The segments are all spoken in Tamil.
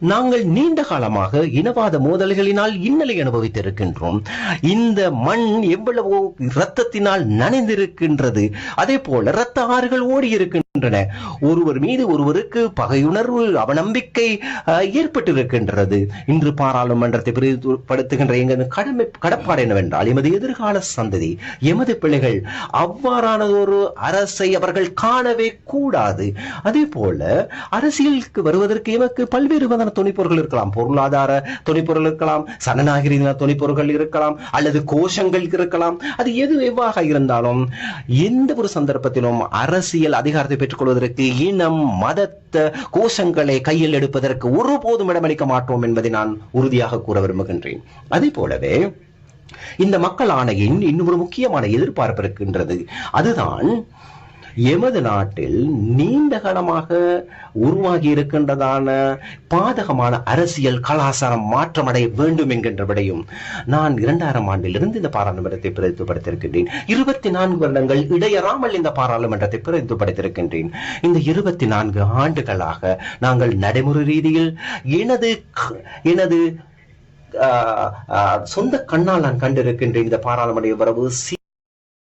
நாங்கள் நீண்ட காலமாக இனவாத மோதல்களினால் இன்னலை அனுபவித்திருக்கின்றோம். இந்த மண் எவ்வளவோ இரத்தத்தினால் நனைந்திருக்கின்றது. அதே போல இரத்த ஆறுகள் ஓடி இருக்கின்றன ஒருவர் மீது ஒருவருக்கு பகையுணர்வு அவநம்பிக்கை ஏற்பட்டிருக்கின்றது. இன்று பாராளுமன்றத்தை பிரிவுபடுத்துகின்ற எங்கள் கடமை கடப்பாடு என்னவென்றால் எமது எதிர்கால சந்ததி எமது பிள்ளைகள் அவ்வாறான ஒரு அரசை அவர்கள் காணவே கூடாது. அதே போல அரசியலுக்கு வருவதற்கு எமக்கு பல்வேறு விதமான துணிப்பொருள் இருக்கலாம். பொருளாதார துணிப்பொருள் இருக்கலாம் சனநாகரிக துணைப்பொருள்கள் இருக்கலாம் அல்லது கோஷங்கள் இருக்கலாம். அது எது எவ்வாக இருந்தாலும் எந்த ஒரு சந்தர்ப்பத்திலும் அரசியல் அதிகாரத்தை பெற்றுக்கொள்வதற்கு இனம் மதத்த கோஷங்களை கையில் எடுப்பதற்கு ஒருபோதும் இடமளிக்க மாட்டோம் என்பதை நான் உறுதியாக கூற விரும்புகின்றேன். அதே போலவே இந்த மக்கள் ஆணையின் இன்னும் ஒரு முக்கியமான எதிர்பார்ப்பு இருக்கின்றது. அதுதான் எமது நாட்டில் நீண்ட காலமாக உருவாகி இருக்கின்றதான பாதகமான அரசியல் கலாச்சாரம் மாற்றமடைய வேண்டும் என்கின்ற விடையும் நான் இரண்டாயிரம் ஆண்டிலிருந்து இந்த பாராளுமன்றத்தை பிரதித்துப்படுத்திருக்கின்றேன் இருபத்தி நான்கு வருடங்கள் இடையறாமல் இந்த பாராளுமன்றத்தை பிரதித்துப்படுத்திருக்கின்றேன் இந்த இருபத்தி நான்கு ஆண்டுகளாக நாங்கள் நடைமுறை ரீதியில் எனது எனது ஆஹ், சொந்த கண்ணால் நான் கண்டிருக்கின்ற இந்த பாராளுமன்ற உறவு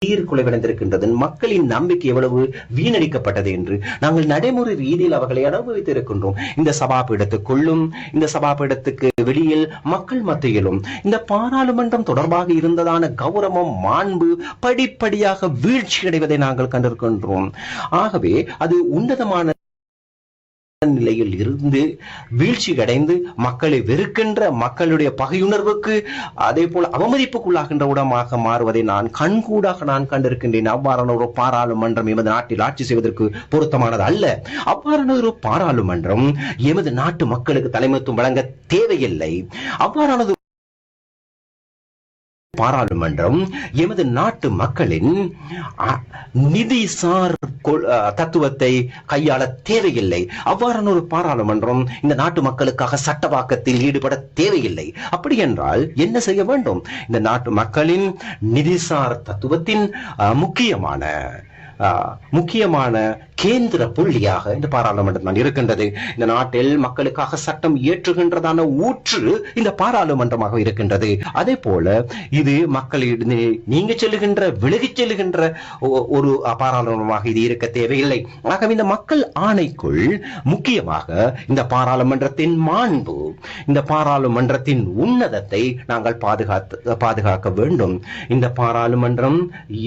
சீர்குலைவடைந்திருக்கின்றது மக்களின் நம்பிக்கை எவ்வளவு வீணடிக்கப்பட்டது என்று நாங்கள் நடைமுறை ரீதியில் அவர்களை அனுபவித்திருக்கின்றோம். இந்த சபாபீடத்துக்குள்ளும் இந்த சபாபீடத்துக்கு வெளியில் மக்கள் மத்தியிலும் இந்த பாராளுமன்றம் தொடர்பாக இருந்ததான கௌரவம் மாண்பு படிப்படியாக வீழ்ச்சி அடைவதை நாங்கள் கண்டிருக்கின்றோம். ஆகவே அது உன்னதமான நிலையில் இருந்து வீழ்ச்சி அடைந்து மக்களை வெறுக்கின்ற மக்களுடைய பகையுணர்வுக்கு அதே போல அவமதிப்புக்குள்ளாகின்ற உடமாக மாறுவதை நான் கண்கூடாக நான் கண்டிருக்கின்றேன். அவ்வாறான ஒரு பாராளுமன்றம் எமது நாட்டில் ஆட்சி செய்வதற்கு பொருத்தமானது அல்ல. அவ்வாறான ஒரு பாராளுமன்றம் எமது நாட்டு மக்களுக்கு தலைமைத்துவம் வழங்க தேவையில்லை. அவ்வாறானது பாராளுமன்றம் எமது நாட்டு மக்களின் நிதிசார் தத்துவத்தை கையாள தேவையில்லை. அவ்வாறான ஒரு பாராளுமன்றம் இந்த நாட்டு மக்களுக்காக சட்டவாக்கத்தில் ஈடுபட தேவையில்லை. அப்படி என்றால் என்ன செய்ய வேண்டும்? இந்த நாட்டு மக்களின் நிதிசார் தத்துவத்தின் முக்கியமான முக்கியமான கேந்திர புள்ளியாக இந்த பாராளுமன்றம் தான் இருக்கின்றது. இந்த நாட்டில் மக்களுக்காக சட்டம் இயற்றுகின்றதான ஊற்று இந்த பாராளுமன்றமாக இருக்கின்றது. அதே போல இது மக்களிடம் நீங்க செல்லுகின்ற விலகி செல்லுகின்ற ஒரு பாராளுமன்றமாக இது இருக்க தேவையில்லை. ஆகவே இந்த மக்கள் ஆணைக்குள் முக்கியமாக இந்த பாராளுமன்றத்தின் மாண்பு இந்த பாராளுமன்றத்தின் உன்னதத்தை நாங்கள் பாதுகாத்து பாதுகாக்க வேண்டும். இந்த பாராளுமன்றம்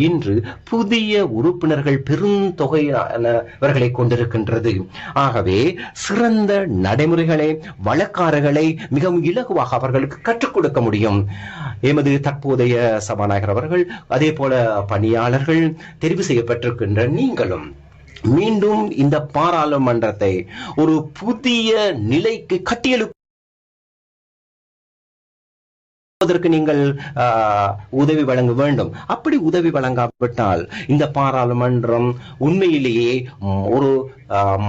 இன்று புதிய உறுப்பினர் பெரும் பெருந்தொகையானவர்களை கொண்டிருக்கின்றது. ஆகவே சிறந்த நடைமுறைகளை வழக்காரர்களை மிகவும் இலகுவாக அவர்களுக்கு கற்றுக் கொடுக்க முடியும். எமது தற்போதைய சபாநாயகர் அவர்கள் அதே போல பணியாளர்கள் தெரிவு செய்யப்பட்டிருக்கின்ற நீங்களும் மீண்டும் இந்த பாராளுமன்றத்தை ஒரு புதிய நிலைக்கு கட்டியெழு அதற்கு நீங்கள் உதவி வழங்க வேண்டும். அப்படி உதவி வழங்காவிட்டால் இந்த பாராளுமன்றம் உண்மையிலேயே ஒரு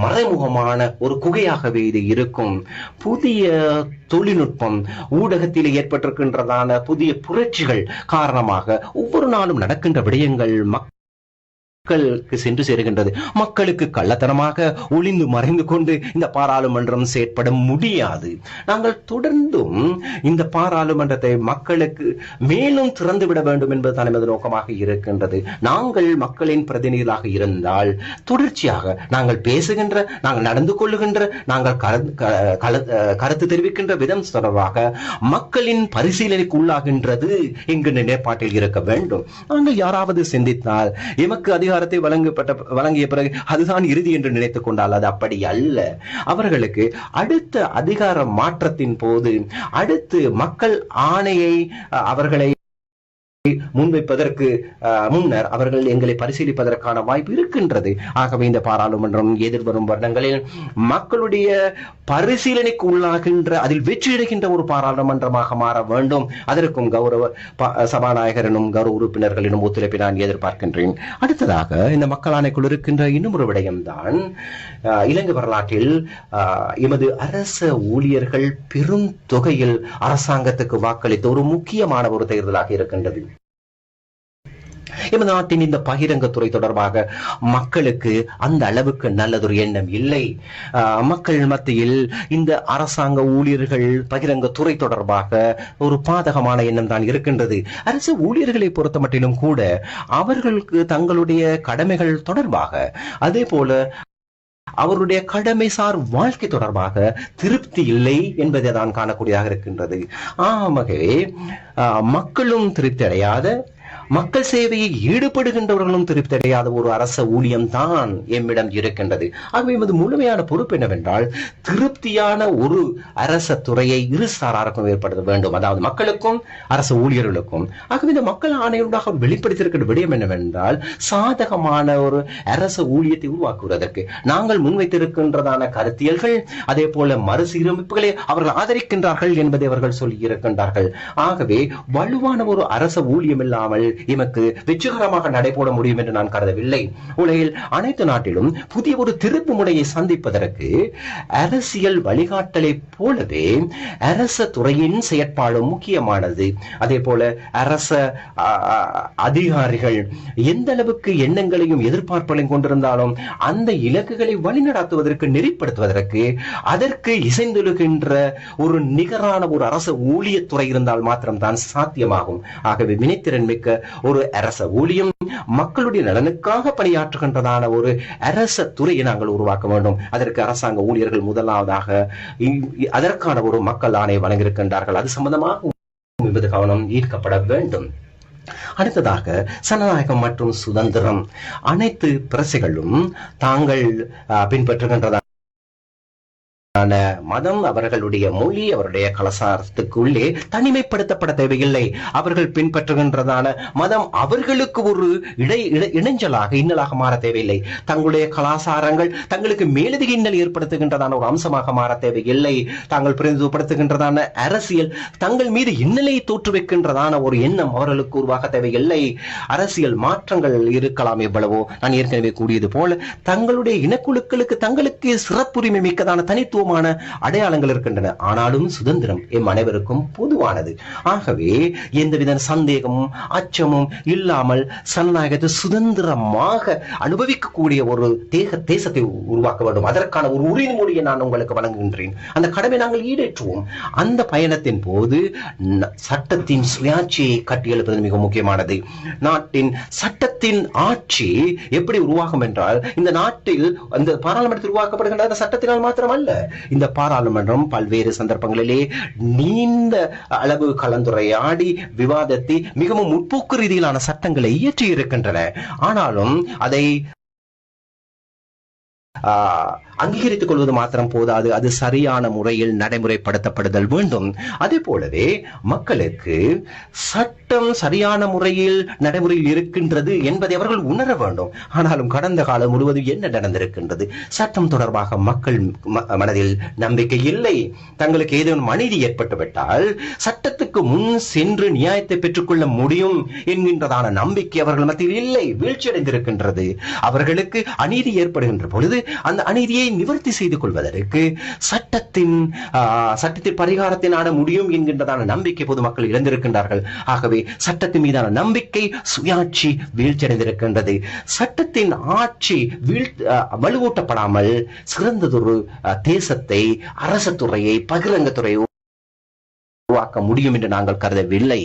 மறைமுகமான ஒரு குகையாகவே இது இருக்கும். புதிய தொழில்நுட்பம் ஊடகத்தில் ஏற்பட்டிருக்கின்றதான புதிய புரட்சிகள் காரணமாக ஒவ்வொரு நாளும் நடக்கின்ற விடயங்கள் மக்களுக்கு சென்று சேருகின்றது. மக்களுக்கு கள்ளத்தனமாக ஒளிந்து மறைந்து கொண்டு இந்த பாராளுமன்றம் செயற்பட முடியாது. நாங்கள் தொடர்ந்தும் இந்த பாராளுமன்றத்தை மக்களுக்கு மேலும் திறந்து விட வேண்டும் என்பதுதான் எமது நோக்கமாக இருக்கின்றது. நாங்கள் மக்களின் பிரதிநிதிகளாக இருந்தால் தொடர்ச்சியாக நாங்கள் பேசுகின்ற நாங்கள் நடந்து கொள்ளுகின்ற நாங்கள் கருத்து தெரிவிக்கின்ற விதம் தொடர்பாக மக்களின் பரிசீலனைக்கு உள்ளாகின்றது என்கின்ற நிலைப்பாட்டில் இருக்க வேண்டும். நாங்கள் யாராவது சிந்தித்தால் எமக்கு அதிக அதிகாரத்தை வழங்கப்பட்ட வழங்கிய பிறகு அதுதான் இறுதி என்று நினைத்துக் கொண்டால் அது அப்படி அல்ல. அவர்களுக்கு அடுத்த அதிகார மாற்றத்தின் போது அடுத்து மக்கள் ஆணையை அவர்களை முன்வைப்பதற்கு முன்னர் அவர்கள் எங்களை பரிசீலிப்பதற்கான வாய்ப்பு இருக்கின்றது. ஆகவே இந்த பாராளுமன்றம் எதிர்வரும் வருடங்களில் மக்களுடைய பரிசீலனைக்கு உள்ளாகின்ற அதில் வெற்றியடைகின்ற ஒரு பாராளுமன்றமாக மாற வேண்டும். அதற்கும் கௌரவ சபாநாயகரனும் கௌரவ உறுப்பினர்களிடம் ஒத்துழைப்பை நான் எதிர்பார்க்கின்றேன். அடுத்ததாக இந்த மக்கள் ஆணைக்குள் இருக்கின்ற இன்னும் ஒரு விடயம்தான் இலங்கை வரலாற்றில் எமது அரச ஊழியர்கள் பெரும் தொகையில் அரசாங்கத்துக்கு வாக்களித்த ஒரு முக்கியமான ஒரு தேர்தலாக இருக்கின்றது. எமது நாட்டின் இந்த பகிரங்கத்துறை தொடர்பாக மக்களுக்கு அந்த அளவுக்கு நல்லதொரு எண்ணம் இல்லை. மக்கள் மத்தியில் இந்த அரசாங்க ஊழியர்கள் பகிரங்க துறை தொடர்பாக ஒரு பாதகமான எண்ணம் தான் இருக்கின்றது. அரசு ஊழியர்களை பொறுத்த மட்டிலும் கூட அவர்களுக்கு தங்களுடைய கடமைகள் தொடர்பாக அதே போல அவருடைய கடமைசார் வாழ்க்கை தொடர்பாக திருப்தி இல்லை என்பதை தான் காணக்கூடியதாக இருக்கின்றது. ஆகவே ஆஹ், மக்களும் திருப்தி அடையாத மக்கள் சேவையில் ஈடுபடுகின்றவர்களும் திருப்தி அடையாத ஒரு அரச ஊழியம் தான் எம்மிடம் இருக்கின்றது. ஆகவே எமது முழுமையான பொறுப்பு என்னவென்றால் திருப்தியான ஒரு அரச துறையை இரு சாராருக்கும் ஏற்படுத்த வேண்டும். அதாவது மக்களுக்கும் அரசு ஊழியர்களுக்கும். ஆகவே இந்த மக்கள் ஆணையுடாக வெளிப்படுத்தியிருக்கிற விடயம் என்னவென்றால் சாதகமான ஒரு அரச ஊழியத்தை உருவாக்குவதற்கு நாங்கள் முன்வைத்திருக்கின்றதான கருத்தியல்கள் அதே போல மறுசீரமைப்புகளை அவர்கள் ஆதரிக்கின்றார்கள் என்பதை அவர்கள் சொல்லி இருக்கின்றார்கள் ஆகவே வலுவான ஒரு அரச ஊழியம் இல்லாமல் எமக்கு வெற்றிகரமாக நடைபோட முடியும் என்று நான் கருதவில்லை. உலகில் அனைத்து நாட்டிலும் புதிய ஒரு திருப்பு முனையை சந்திப்பதற்கு அரசியல் வழிகாட்டலை போலவே அரச துறையின் செயற்பாடும் முக்கியமானது. அதே போல அரச அதிகாரிகள் எந்த அளவுக்கு எண்ணங்களையும் எதிர்பார்ப்புகளையும் கொண்டிருந்தாலும் அந்த இலக்குகளை வழிநடத்துவதற்கு நெறிப்படுத்துவதற்கு அதற்கு இசைந்தொழுகின்ற ஒரு நிகரான ஒரு அரச ஊழியத்துறை இருந்தால் மாத்திரம்தான் சாத்தியமாகும். ஆகவே வினைத்திறன் மிக்க ஒரு அரச ஊழியம் மக்களுடைய நலனுக்காக பணியாற்றுகின்றதான ஒரு அரச துறையை நாங்கள் உருவாக்க வேண்டும். அதற்கு அரசாங்க ஊழியர்கள் முதலாவதாக அதற்கான ஒரு மக்கள் ஆணையை வழங்கியிருக்கின்றார்கள். அது சம்பந்தமாக என்பது கவனம் ஈர்க்கப்பட வேண்டும். அடுத்ததாக சனநாயகம் மற்றும் சுதந்திரம் அனைத்து பிரசைகளும் தாங்கள் அஹ், பின்பற்றுகின்றதான மதம் அவர்களுடைய மொழி அவருடைய கலாச்சாரத்துக்குள்ளே தனிமைப்படுத்தப்பட தேவையில்லை. அவர்கள் பின்பற்றுகின்றதான மதம் அவர்களுக்கு ஒரு இடை இணைஞ்சலாக இன்னலாக மாற தேவையில்லை. தங்களுடைய கலாச்சாரங்கள் தங்களுக்கு மேலதிக இன்னல் ஏற்படுத்துகின்றதான ஒரு அம்சமாக மாற தேவையில்லை. தாங்கள் பிரதிநிதிப்படுத்துகின்றதான அரசியல் தங்கள் மீது இன்னலை தோற்றுவிக்கின்றதான ஒரு எண்ணம் அவர்களுக்கு உருவாக தேவையில்லை. அரசியல் மாற்றங்கள் இருக்கலாம் எவ்வளவோ. நான் ஏற்கனவே கூறியது போல தங்களுடைய இனக்குழுக்களுக்கு தங்களுக்கு சிறப்புரிமை மிக்கதான தனித்துவமான அடையாளங்கள் இருக்கின்றன. ஆனாலும் சுதந்திரம் எம் அனைவருக்கும் பொதுவானது. ஆகவே எந்தவித சந்தேகமும் அச்சமும் இல்லாமல் சனநாயகத்தை சுதந்திரமாக அனுபவிக்கக்கூடிய ஒரு தேக தேசத்தை உருவாக்க வேண்டும். அதற்கான ஒரு உறுதிமொழியை நான் உங்களுக்கு வழங்குகின்றேன். அந்த கடமை நாங்கள் ஈடேற்றுவோம். அந்த பயணத்தின் போது சட்டத்தின் சுயாட்சியை கட்டியெழுப்பது மிக முக்கியமானது. நாட்டின் சட்டத்தின் ஆட்சி எப்படி உருவாகும் என்றால் இந்த நாட்டில் அந்த பாராளுமன்றத்தில் உருவாக்கப்படுகின்ற அந்த சட்டத்தினால் மாத்திரமல்ல. இந்த பாராளுமன்றம் பல்வேறு சந்தர்ப்பங்களிலே நீண்ட அளவு கலந்துரையாடி விவாதத்தை மிகவும் முற்போக்கு ரீதியிலான சட்டங்களை இயற்றி இருக்கின்றன ஆனாலும் அதை ஆஹ், அங்கீகரித்துக் கொள்வது மாத்திரம் போதாது. அது சரியான முறையில் நடைமுறைப்படுத்தப்படுதல் வேண்டும். அதே போலவே மக்களுக்கு சட்டம் சரியான முறையில் நடைமுறையில் இருக்கின்றது என்பதை அவர்கள் உணர வேண்டும். ஆனாலும் கடந்த காலம் முழுவதும் என்ன நடந்திருக்கின்றது? சட்டம் தொடர்பாக மக்கள் மனதில் நம்பிக்கை இல்லை. தங்களுக்கு ஏதேனும் அநீதி ஏற்பட்டுவிட்டால் சட்டத்துக்கு முன் சென்று நியாயத்தை பெற்றுக்கொள்ள முடியும் என்கின்றதான நம்பிக்கை அவர்கள் மத்தியில் இல்லை. வீழ்ச்சியடைந்திருக்கின்றது. அவர்களுக்கு அநீதி ஏற்படுகின்ற பொழுது அந்த அநீதியை நிவர்த்தி செய்து கொள்வதற்கு சட்டத்தின் ஆஹ், சட்டத்தின் பரிகாரத்தை நாட முடியும் என்கின்றதான நம்பிக்கை பொதுமக்கள் இழந்திருக்கின்றார்கள். ஆகவே சட்டத்தின் மீதான நம்பிக்கை சுயாட்சி வீழ்ச்சியடைந்திருக்கின்றது. சட்டத்தின் ஆட்சி வீழ் வலுவூட்டப்படாமல் சிறந்ததொரு தேசத்தை அரசு துறையை பகிரங்க துறையை உருவாக்க முடியும் என்று நாங்கள் கருதவில்லை.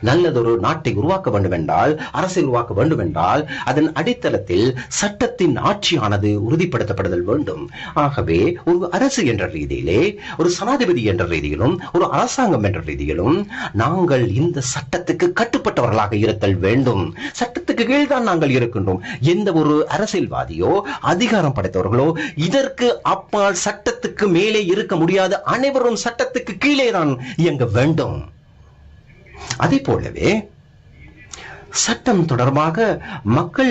நல்லதொரு நாட்டை உருவாக்க வேண்டும் என்றால் அரசை உருவாக்க வேண்டும் என்றால் அதன் அடித்தளத்தில் சட்டத்தின் ஆட்சியானது உறுதிப்படுத்தப்படுதல் வேண்டும். ஆகவே ஒரு அரசு என்ற ரீதியிலே ஒரு சனாதிபதி என்ற ரீதியிலும் ஒரு அரசாங்கம் என்ற ரீதியிலும் நாங்கள் இந்த சட்டத்துக்கு கட்டுப்பட்டவர்களாக இருத்தல் வேண்டும். சட்டத்துக்கு கீழ்தான் நாங்கள் இருக்கின்றோம். எந்த ஒரு அரசியல்வாதியோ அதிகாரம் படைத்தவர்களோ இதற்கு அப்பால் சட்டத்துக்கு மேலே இருக்க முடியாது அனைவரும் சட்டத்துக்கு கீழே தான் இயங்க வேண்டும். அதே போலவே சட்டம் தொடர்பாக மக்கள்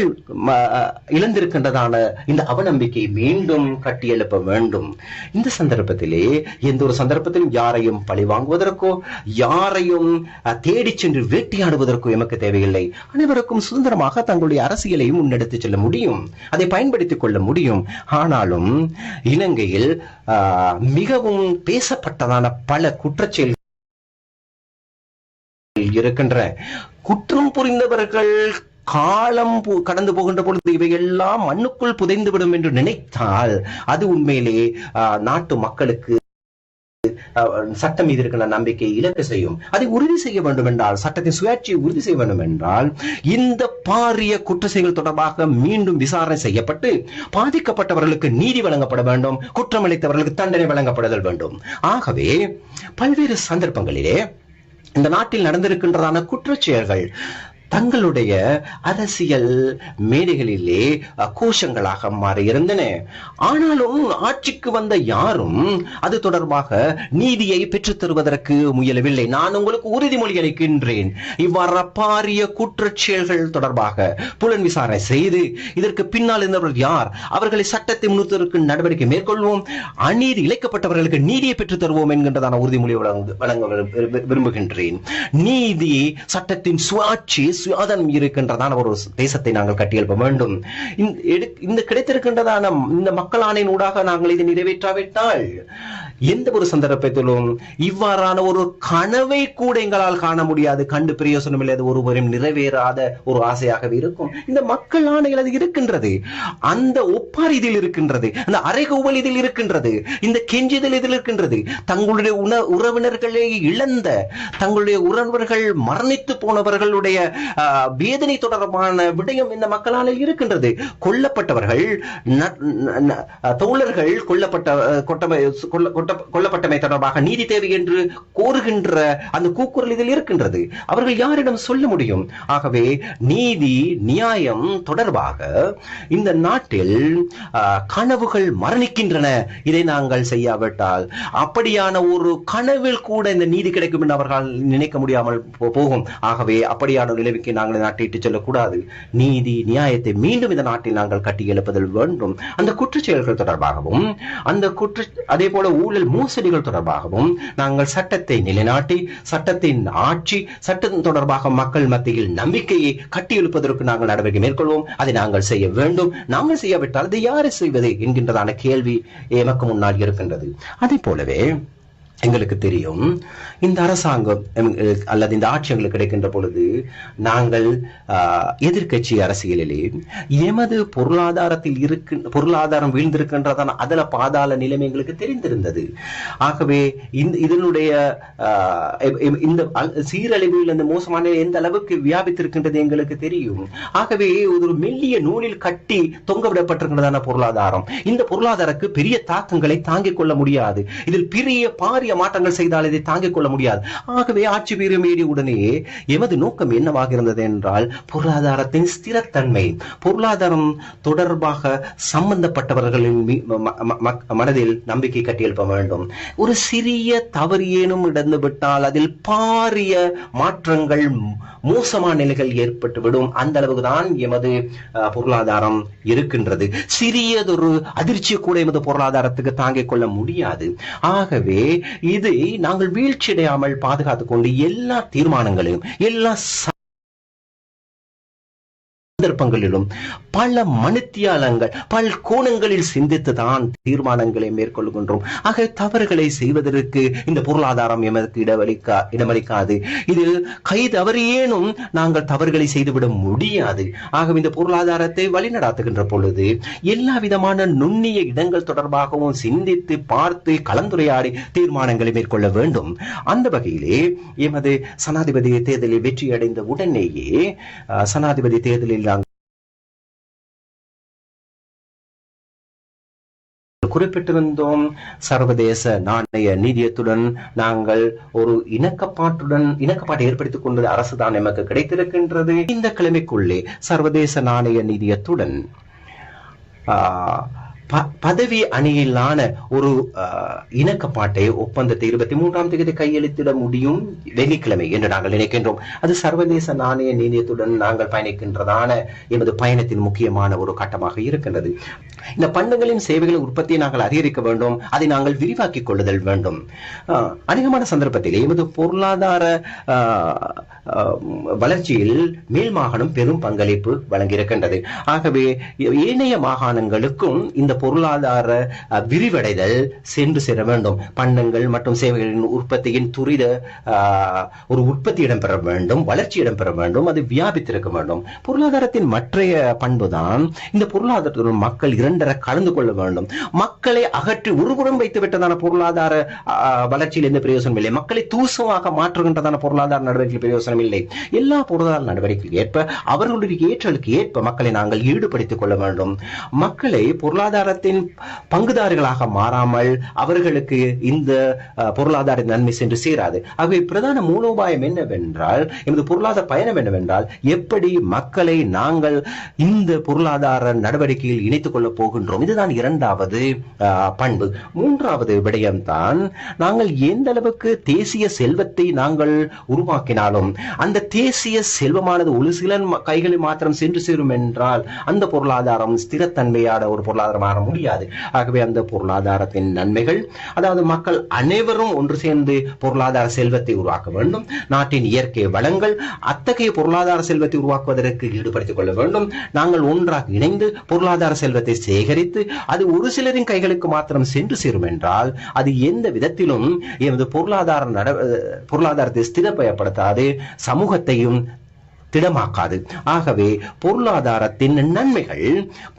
இழந்திருக்கின்றதான இந்த அவநம்பிக்கை மீண்டும் கட்டியெழுப்ப வேண்டும். இந்த சந்தர்ப்பத்திலே எந்த ஒரு சந்தர்ப்பத்திலும் யாரையும் பழி வாங்குவதற்கோ யாரையும் தேடி தேடிச் சென்று வேட்டையாடுவதற்கோ எமக்கு தேவையில்லை. அனைவருக்கும் சுதந்திரமாக தங்களுடைய அரசியலை முன்னெடுத்துச் செல்ல முடியும். அதை பயன்படுத்திக் கொள்ள முடியும். ஆனாலும் இலங்கையில் ஆஹ், மிகவும் பேசப்பட்டதான பல குற்றச்செயல்கள் இருக்கின்ற குற்றம் புரிந்தவர்கள் காலம் கடந்து போகின்ற பொழுது இவையெல்லாம் மண்ணுக்குள் புதைந்துவிடும் என்று நினைத்தால் அது உண்மையிலே நாட்டு மக்களுக்கு சட்டம் மீது இருக்கிற நம்பிக்கையை இழக்க செய்யும். அதை உறுதி செய்ய வேண்டும் என்றால் சட்டத்தின் சுயாட்சியை உறுதி செய்ய வேண்டும் என்றால் இந்த பாரிய குற்ற செயல் தொடர்பாக மீண்டும் விசாரணை செய்யப்பட்டு பாதிக்கப்பட்டவர்களுக்கு நீதி வழங்கப்பட வேண்டும் குற்றமளித்தவர்களுக்கு தண்டனை வழங்கப்படுதல் வேண்டும். ஆகவே பல்வேறு சந்தர்ப்பங்களிலே இந்த நாட்டில் நடந்திருக்கின்றதான குற்றச்செயல்கள். தங்களுடைய அரசியல் மேடைகளிலே கோஷங்களாக மாறியிருந்தன. ஆனாலும் ஆட்சிக்கு வந்த யாரும் அது தொடர்பாக நீதியை பெற்றுத் தருவதற்கு முயலவில்லை. நான் உங்களுக்கு உறுதிமொழி அளிக்கின்றேன். இவ்வாறு பாரிய குற்றச் செயல்கள் தொடர்பாக புலன் விசாரணை செய்து இதற்கு பின்னால் இருந்தவர்கள் யார்? அவர்களை சட்டத்தை முன்னிறுத்துவதற்கு நடவடிக்கை மேற்கொள்வோம். அநீதி இழைக்கப்பட்டவர்களுக்கு நீதியை பெற்றுத் தருவோம் என்கின்றதான உறுதிமொழி வழங்க வழங்க விரும்புகின்றேன். நீதி சட்டத்தின் சுயாட்சி சுயாதனம் இருக்கின்றதான ஒரு தேசத்தை நாங்கள் கட்டியெழுப்ப வேண்டும். இந்த இந்த கிடைத்திருக்கின்றதான இந்த மக்கள் ஆணையின் ஊடாக நாங்கள் இதை நிறைவேற்றாவிட்டால் எந்த ஒரு சந்தர்ப்பத்திலும் இவ்வாறான ஒரு கனவை கூட எங்களால் காண முடியாது. கண்டு பிரயோசனம் இல்லாத அது ஒருவரும் நிறைவேறாத ஒரு ஆசையாகவே இருக்கும். இந்த மக்கள் ஆணையில் அது இருக்கின்றது. அந்த ஒப்பார் இதில் இருக்கின்றது. அந்த அறைகூவல் இதில் இருக்கின்றது. இந்த கெஞ்சுதல் இதில் இருக்கின்றது. தங்களுடைய உண உறவினர்களை இழந்த தங்களுடைய உறவர்கள் மரணித்து போனவர்களுடைய வேதனை தொடர்பான விடயம் இந்த மக்களால் இருக்கின்றது. கொல்லப்பட்டவர்கள் தோழர்கள் கொல்லப்பட்ட கொட்ட- கொல்லப்பட்டமை தொடர்பாக நீதி தேவை என்று கோருகின்ற அந்த கூக்குரல் இதில் இருக்கின்றது. அவர்கள் யாரிடம் சொல்ல முடியும்? ஆகவே நீதி நியாயம் தொடர்பாக இந்த நாட்டில் கனவுகள் மரணிக்கின்றன. இதை நாங்கள் செய்யாவிட்டால் அப்படியான ஒரு கனவில் கூட இந்த நீதி கிடைக்கும் என்று அவர்கள் நினைக்க முடியாமல் போகும். ஆகவே அப்படியான நிலைமைக்கு நாங்கள் நாட்டை இட்டுச் செல்லக்கூடாது. நீதி நியாயத்தை மீண்டும் இந்த நாட்டில் நாங்கள் கட்டி எழுப்புதல் வேண்டும். அந்த குற்றச்செயல்கள் தொடர்பாகவும் அந்த குற்ற அதே போல ஊழல் மோசடிகள் தொடர்பாகவும் நாங்கள் சட்டத்தை நிலைநாட்டி சட்டத்தின் ஆட்சி சட்டம் தொடர்பாக மக்கள் மத்தியில் நம்பிக்கையை கட்டியெழுப்பதற்கு நாங்கள் நடவடிக்கை மேற்கொள்வோம். அதை நாங்கள் செய்ய வேண்டும். நாங்கள் செய்யாவிட்டால் அதை யாரை செய்வது என்கின்றதான கேள்வி எமக்கு முன்னால் இருக்கின்றது. அதே போலவே எங்களுக்கு தெரியும். இந்த அரசாங்கம் அல்லது இந்த ஆட்சி எங்களுக்கு கிடைக்கின்ற பொழுது நாங்கள் எதிர்கட்சி அரசியலிலே எமது பொருளாதாரத்தில் இருக்கு பொருளாதாரம் வீழ்ந்திருக்கின்றதான அதில் பாதாள நிலைமை எங்களுக்கு தெரிந்திருந்தது. ஆகவே இந்த இதனுடைய இந்த சீரழிவில் இந்த மோசமான எந்த அளவுக்கு வியாபித்திருக்கின்றது எங்களுக்கு தெரியும். ஆகவே ஒரு மெல்லிய நூலில் கட்டி தொங்க விடப்பட்டிருக்கின்றதான பொருளாதாரம். இந்த பொருளாதாரக்கு பெரிய தாக்கங்களை தாங்கிக் கொள்ள முடியாது. இதில் பெரிய பாரிய மாற்றங்கள் செய்தால் இதை தாங்கிக் கொள்ள முடியாது. ஆகவே ஆட்சி பீரமேறி உடனே எமது நோக்கம் என்னவாக இருந்தது என்றால் பொருளாதாரத்தின் ஸ்திரத்தன்மை. பொருளாதாரம் தொடர்பாக சம்பந்தப்பட்டவர்களின் மனதில் நம்பிக்கை கட்டியெழுப்ப வேண்டும். ஒரு சிறிய தவறு ஏனும் இடந்து விட்டால் அதில் பாரிய மாற்றங்கள் மோசமான நிலைகள் ஏற்பட்டுவிடும். அந்த அளவுக்குதான் எமது பொருளாதாரம் இருக்கின்றது. சிறியதொரு அதிர்ச்சி கூட எமது பொருளாதாரத்துக்கு தாங்கிக் கொள்ள முடியாது. ஆகவே இதை நாங்கள் வீழ்ச்சியடையாமல் பாதுகாத்துக் கொண்டு எல்லா தீர்மானங்களையும் எல்லா சந்தர்ப்பங்களிலும் பல மனுத்தியாலங்கள் பல் கோணங்களில் சிந்தித்து தான் தீர்மானங்களை மேற்கொள்கின்றோம். ஆக தவறுகளை செய்வதற்கு இந்த பொருளாதாரம் எமக்கு இடவளிக்கா இடமளிக்காது. இது கை தவறியேனும் நாங்கள் தவறுகளை செய்துவிட முடியாது. ஆகவே இந்த பொருளாதாரத்தை வழிநடாத்துகின்ற பொழுது எல்லா விதமான நுண்ணிய இடங்கள் தொடர்பாகவும் சிந்தித்து பார்த்து கலந்துரையாடி தீர்மானங்களை மேற்கொள்ள வேண்டும். அந்த வகையிலே எமது சனாதிபதி தேர்தலில் வெற்றி அடைந்த உடனேயே சனாதிபதி தேர்தலில் குறிப்பிட்டிருந்தோம். சர்வதேச நாணய நிதியத்துடன் நாங்கள் ஒரு இணக்கப்பாட்டுடன் இணக்கப்பாட்டை ஏற்படுத்திக் கொண்டது அரசுதான் எமக்கு கிடைத்திருக்கின்றது. இந்த கிழமைக்குள்ளே சர்வதேச நாணய நிதியத்துடன் ஆஹ், பதவி அணியிலான ஒரு இணக்கப்பாட்டை ஒப்பந்தத்தை இருபத்தி மூன்றாம் தேதி கையெழுத்திட முடியும் வெள்ளிக்கிழமை என்று நாங்கள் நினைக்கின்றோம். அது சர்வதேச நாணய நிதியத்துடன் நாங்கள் பயணிக்கின்றதான எமது பயணத்தின் முக்கியமான ஒரு கட்டமாக இருக்கின்றது. இந்த பண்டங்களின் சேவைகளின் உற்பத்தியை நாங்கள் அதிகரிக்க வேண்டும். அதை நாங்கள் விரிவாக்கிக் கொள்ளுதல் வேண்டும். ஆஹ், அநேகமான சந்தர்ப்பத்தில் எமது பொருளாதார வளர்ச்சியில் மேல் மாகாணம் பெரும் பங்களிப்பு வழங்கியிருக்கின்றது. ஆகவே ஏனைய மாகாணங்களுக்கும் இந்த அந்த பொருளாதார விரிவடைதல் சென்று சேர வேண்டும். பண்டங்கள் மற்றும் சேவைகளின் உற்பத்தியின் துரித ஒரு உற்பத்தி இடம்பெற வேண்டும் வளர்ச்சி இடம்பெற வேண்டும் அது வியாபித்திருக்க வேண்டும். பொருளாதாரத்தின் மற்றைய பண்புதான் இந்த பொருளாதாரத்தில் மக்கள் இரண்டரை கலந்து கொள்ள வேண்டும். மக்களை அகற்றி ஒருபுறம் வைத்து விட்டதான பொருளாதார வளர்ச்சியில் எந்த பிரயோசனம் இல்லை மக்களை தூசமாக மாற்றுகின்றதான பொருளாதார நடவடிக்கை பிரயோசனம் இல்லை எல்லா பொருளாதார நடவடிக்கைகள் ஏற்ப அவர்களுடைய ஏற்றலுக்கு ஏற்ப மக்களை நாங்கள் ஈடுபடுத்திக் கொள்ள வேண்டும். மக்களை பொருளாதார பொருளாதாரத்தின் பங்குதாரர்களாக மாறாமல் அவர்களுக்கு இந்த பொருளாதார நன்மை சென்று சேராது. ஆகவே பிரதான மூலோபாயம் என்னவென்றால் எமது பொருளாதார பயணம் என்னவென்றால் எப்படி மக்களை நாங்கள் இந்த பொருளாதார நடவடிக்கையில் இணைத்துக் கொள்ளப் போகின்றோம்? இதுதான் இரண்டாவது பண்பு. மூன்றாவது விடயம்தான் நாங்கள் எந்த அளவுக்கு தேசிய செல்வத்தை நாங்கள் உருவாக்கினாலும் அந்த தேசிய செல்வமானது ஒரு சில கைகளில் மாத்திரம் சென்று சேரும் என்றால் அந்த பொருளாதாரம் ஸ்திரத்தன்மையான ஒரு பொருளாதாரமாக மாற முடியாது. ஆகவே அந்த பொருளாதாரத்தின் நன்மைகள் அதாவது மக்கள் அனைவரும் ஒன்று சேர்ந்து பொருளாதார செல்வத்தை உருவாக்க வேண்டும். நாட்டின் இயற்கை வளங்கள் அத்தகைய பொருளாதார செல்வத்தை உருவாக்குவதற்கு ஈடுபடுத்திக் கொள்ள வேண்டும். நாங்கள் ஒன்றாக இணைந்து பொருளாதார செல்வத்தை சேகரித்து அது ஒரு சிலரின் கைகளுக்கு மாத்திரம் சென்று சேரும் என்றால் அது எந்த விதத்திலும் எமது பொருளாதார பொருளாதாரத்தை ஸ்திரப்படுத்தாது சமூகத்தையும் திடமாக்காது. ஆகவே பொருளாதாரத்தின் நன்மைகள்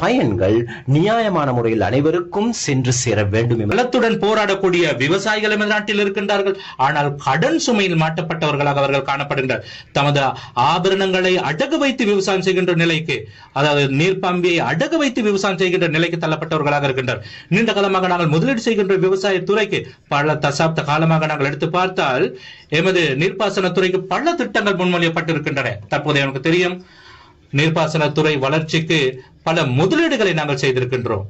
பயன்கள் நியாயமான முறையில் அனைவருக்கும் சென்று சேர வேண்டும் என்ற வெள்ளத்துடன் போராடக்கூடிய விவசாயிகள் எமது நாட்டில் இருக்கின்றார்கள். ஆனால் கடன் சுமையில் மாட்டப்பட்டவர்களாக அவர்கள் காணப்படுகின்றனர். தமது ஆபரணங்களை அடகு வைத்து விவசாயம் செய்கின்ற நிலைக்கு அதாவது நீர்ப்பாம்பியை அடகு வைத்து விவசாயம் செய்கின்ற நிலைக்கு தள்ளப்பட்டவர்களாக இருக்கின்றனர். நீண்ட காலமாக நாங்கள் முதலீடு செய்கின்ற விவசாய துறைக்கு பல தசாப்த காலமாக நாங்கள் எடுத்து பார்த்தால் எமது நீர்ப்பாசன துறைக்கு பல திட்டங்கள் முன்மொழியப்பட்டிருக்கின்றன. தற்போது எனக்கு தெரியும். நீர்ப்பாசனத்துறை வளர்ச்சிக்கு பல முதலீடுகளை நாங்கள் செய்திருக்கின்றோம்.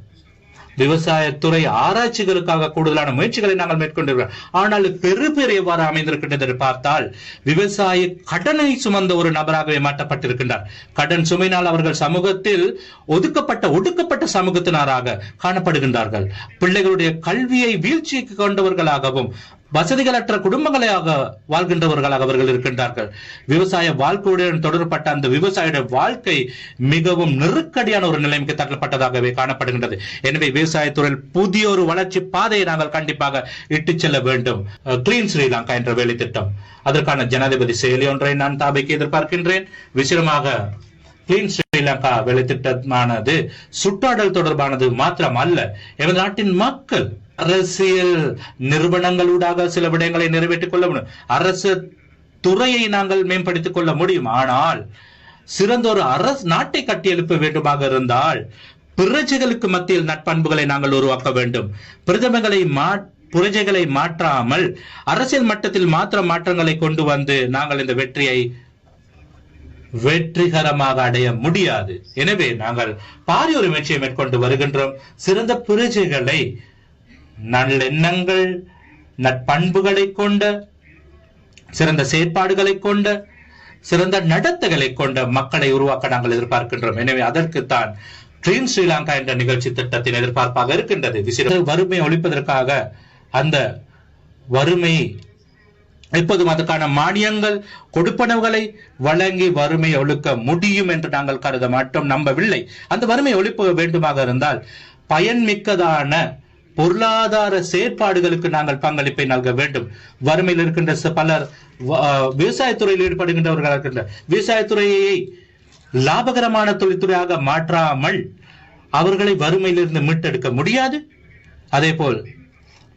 விவசாயத்துறை ஆராய்ச்சிகளுக்காக கூடுதலான முயற்சிகளை நாங்கள் மேற்கொண்டிருக்கிறோம். ஆனால் பெரு பெரு எவ்வாறு அமைந்திருக்கின்றது என்று பார்த்தால் விவசாய கடனை சுமந்த ஒரு நபராகவே மாற்றப்பட்டிருக்கின்றார். கடன் சுமையினால் அவர்கள் சமூகத்தில் ஒதுக்கப்பட்ட ஒடுக்கப்பட்ட சமூகத்தினராக காணப்படுகின்றார்கள். பிள்ளைகளுடைய கல்வியை வீழ்ச்சிக்கு கொண்டவர்களாகவும் வசதிகளற்ற குடும்பங்களாக வாழ்கின்றவர்களாக அவர்கள் இருக்கின்றார்கள். விவசாய வாழ்க்கையுடன் தொடர்பட்ட அந்த விவசாயியுடைய வாழ்க்கை மிகவும் நெருக்கடியான ஒரு நிலைமைக்கு தள்ளப்பட்டதாகவே காணப்படுகின்றது. எனவே விவசாயத்துறையில் புதிய ஒரு வளர்ச்சி பாதையை நாங்கள் கண்டிப்பாக இட்டுச் செல்ல வேண்டும். கிளீன் ஸ்ரீலங்கா என்ற வேலை திட்டம். அதற்கான ஜனாதிபதி செயலி ஒன்றை நான் தாபைக்கு எதிர்பார்க்கின்றேன். விசேடமாக கிளீன் ஸ்ரீலங்கா வேலை திட்டமானது சுற்றாடல் தொடர்பானது மாத்திரம் அல்ல எமது நாட்டின் மக்கள் அரசியல் நிறுவனங்களூடாக சில விடயங்களை நிறைவேற்றிக் கொள்ள முடியும். அரசு துறையை நாங்கள் மேம்படுத்திக் கொள்ள முடியும். ஆனால் சிறந்த ஒரு அரசு நாட்டை கட்டியெழுப்ப வேண்டுமாக இருந்தால் பிரஜைகளுக்கு மத்தியில் நட்பண்புகளை நாங்கள் உருவாக்க வேண்டும். பிரதமர்களை மா பிரஜைகளை மாற்றாமல் அரசியல் மட்டத்தில் மாத்திர மாற்றங்களை கொண்டு வந்து நாங்கள் இந்த வெற்றியை வெற்றிகரமாக அடைய முடியாது. எனவே நாங்கள் பாரிய ஒரு முயற்சியை மேற்கொண்டு வருகின்றோம். சிறந்த பிரஜைகளை நல்லெண்ணங்கள் நட்பண்புகளை கொண்ட சிறந்த செயற்பாடுகளை கொண்ட சிறந்த நடத்தைகளை கொண்ட மக்களை உருவாக்க நாங்கள் எதிர்பார்க்கின்றோம். எனவே அதற்குத்தான் கிளீன் ஸ்ரீலங்கா என்ற நிகழ்ச்சி திட்டத்தின் எதிர்பார்ப்பாக இருக்கின்றது. விசிறு வறுமை ஒழிப்பதற்காக அந்த வறுமை எப்போதும் அதற்கான மானியங்கள் கொடுப்பனவுகளை வழங்கி வறுமை ஒழுக்க முடியும் என்று நாங்கள் கருத மாட்டோம் நம்பவில்லை. அந்த வறுமை ஒழிப்பு வேண்டுமாக இருந்தால் பயன்மிக்கதான பொருளாதார செயற்பாடுகளுக்கு நாங்கள் பங்களிப்பை நல்க வேண்டும். வறுமையில் இருக்கின்ற பலர் விவசாயத்துறையில் ஈடுபடுகின்றவர்களாக இருக்கின்ற விவசாயத்துறையை லாபகரமான தொழில்துறையாக மாற்றாமல் அவர்களை வறுமையிலிருந்து மீட்டெடுக்க முடியாது. அதே போல்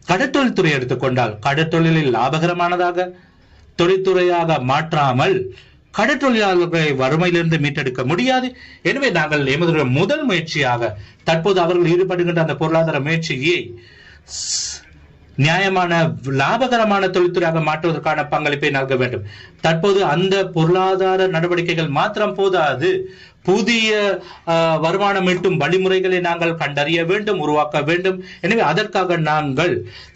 கடற்தொழில்துறை எடுத்துக்கொண்டால் கடற்தொழிலில் லாபகரமானதாக தொழில்துறையாக மாற்றாமல் கடற்றொழிலாளர்களை வறுமையிலிருந்து மீட்டெடுக்க முடியாது. எனவே நாங்கள் எமது முதல் முயற்சியாக தற்போது அவர்கள் ஈடுபடுகின்ற அந்த பொருளாதார முயற்சியை நியாயமான லாபகரமான தொழில்துறையாக மாற்றுவதற்கான பங்களிப்பை நல்க வேண்டும். தற்போது அந்த பொருளாதார நடவடிக்கைகள் மாத்திரம் போதாது. புதிய வருமானம் ஈட்டும் வழிமுறைகளை நாங்கள் கண்டறிய வேண்டும் உருவாக்க வேண்டும். எனவே அதற்காக நாங்கள்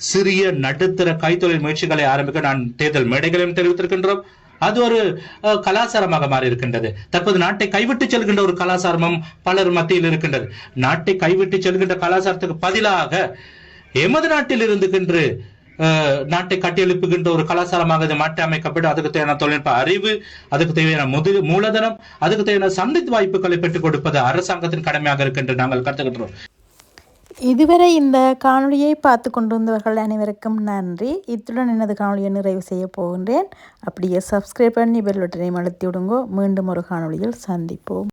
சிறிய நடுத்தர கைத்தொழில் முயற்சிகளை ஆரம்பிக்க நான் தேர்தல் மேடைகளையும் தெரிவித்திருக்கின்றோம். அது ஒரு கலாச்சாரமாக மாறி இருக்கின்றது தற்போது நாட்டை கைவிட்டு செல்கின்ற ஒரு கலாச்சாரமும் பலர் மத்தியில் இருக்கின்றது. நாட்டை கைவிட்டு செல்கின்ற கலாச்சாரத்துக்கு பதிலாக எமது நாட்டில் இருந்துகின்ற அஹ், நாட்டை கட்டியெழுப்புகின்ற ஒரு கலாச்சாரமாக இது மாற்றி அமைக்கப்பட்டு அதுக்கு தேவையான தொழில்நுட்ப அறிவு அதுக்கு தேவையான முதல் மூலதனம் அதுக்கு தேவையான சந்தித்து வாய்ப்புகளை பெற்றுக் கொடுப்பது அரசாங்கத்தின் கடமையாக இருக்கின்ற நாங்கள் கருத்துகின்றோம் இதுவரை இந்த காணொலியை பார்த்து கொண்டிருந்தவர்கள் அனைவருக்கும் நன்றி. இத்துடன் எனது காணொலியை நிறைவு செய்ய போகின்றேன். அப்படியே சப்ஸ்கிரைப் பண்ணி பெல் பட்டனையும் அழுத்தி விடுங்கோ. மீண்டும் ஒரு காணொளியில் சந்திப்போம்.